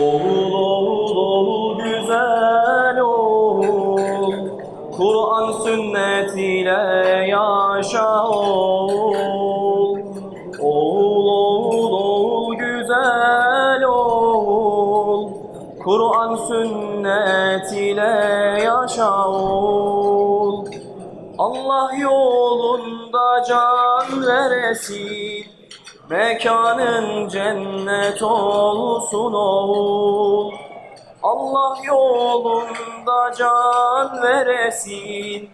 Oğul oğul oğul güzel oğul. Kur'an sünnet ile yaşa oğul. Oğul oğul oğul güzel oğul. Kur'an sünnet ile yaşa oğul. Allah yolunda can veresin Mekanın cennet olsun oğul. Allah yolunda can veresin.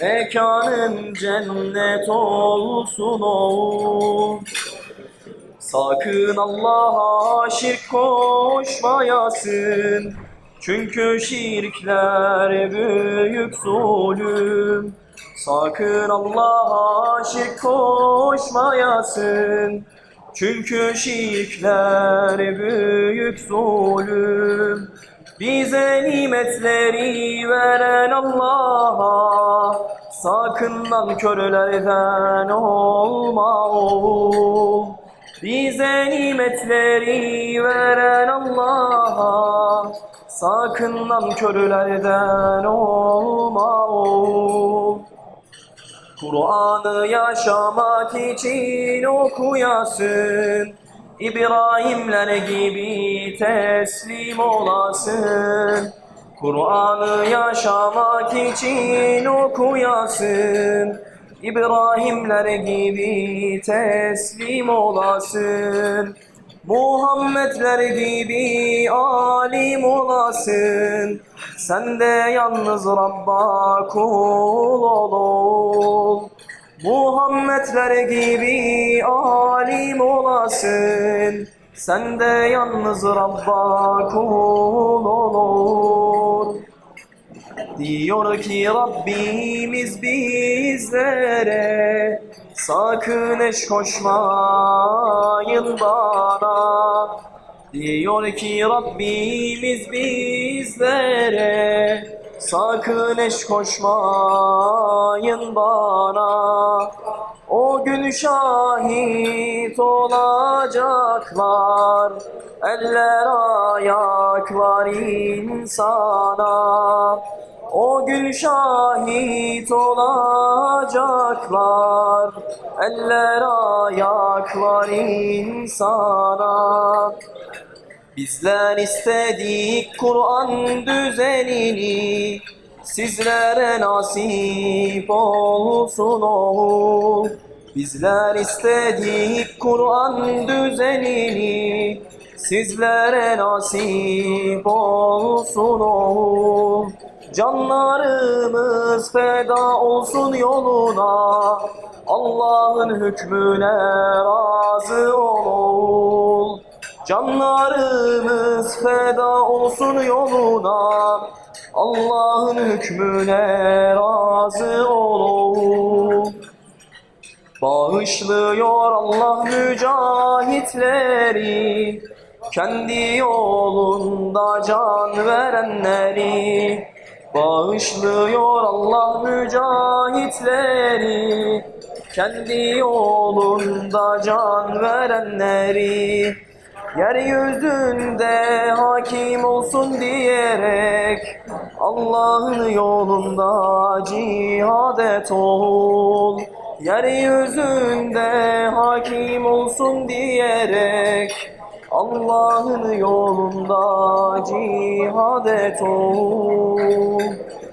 Mekanın cennet olsun oğul. Sakın Allah'a şirk koşmayasın. Çünkü şirkler büyük zulüm Sakın Allah'a şirk koşmayasın. Çünkü şirkler büyük zulüm. Bize nimetleri veren Allah'a Sakın nankörlerden olma oğul bize nimetleri veren Allah'a Sakın nankörlerden olma oğul Kur'an'ı yaşamak için okuyasın. İbrahimler gibi teslim olasın. Kur'an'ı yaşamak için okuyasın. İbrahimler gibi teslim olasın. Muhammedler gibi alim olasın Sen de yalnız Rabb'a kul ol Muhammedler gibi alim olasın. Sen de yalnız Rabb'a kul olur Diyor ki Rabbimiz bizlere Sakın eş koşmayın bana Diyor ki Rabbimiz bizlere Sakın eş koşmayın bana. O gün şahit olacaklar Eller ayaklar insana. O gün şahit olacaklar Eller ayaklar insana Bizler istedik Kur'an düzenini Sizlere nasip olsun oğul. Bizler istedik Kur'an düzenini Sizlere nasip olsun oğul. Canlarımız feda olsun yoluna Allah'ın hükmüne razı Canlarımız feda olsun yoluna. Allah'ın hükmüne razı ol Bağışlıyor Allah mücahitleri. Kendi yolunda can verenleri. Bağışlıyor Allah mücahitleri. Kendi yolunda can verenleri Yeryüzünde hakim olsun diyerek Allah'ın yolunda cihad et ol Yeryüzünde hakim olsun diyerek Allah'ın yolunda cihad et ol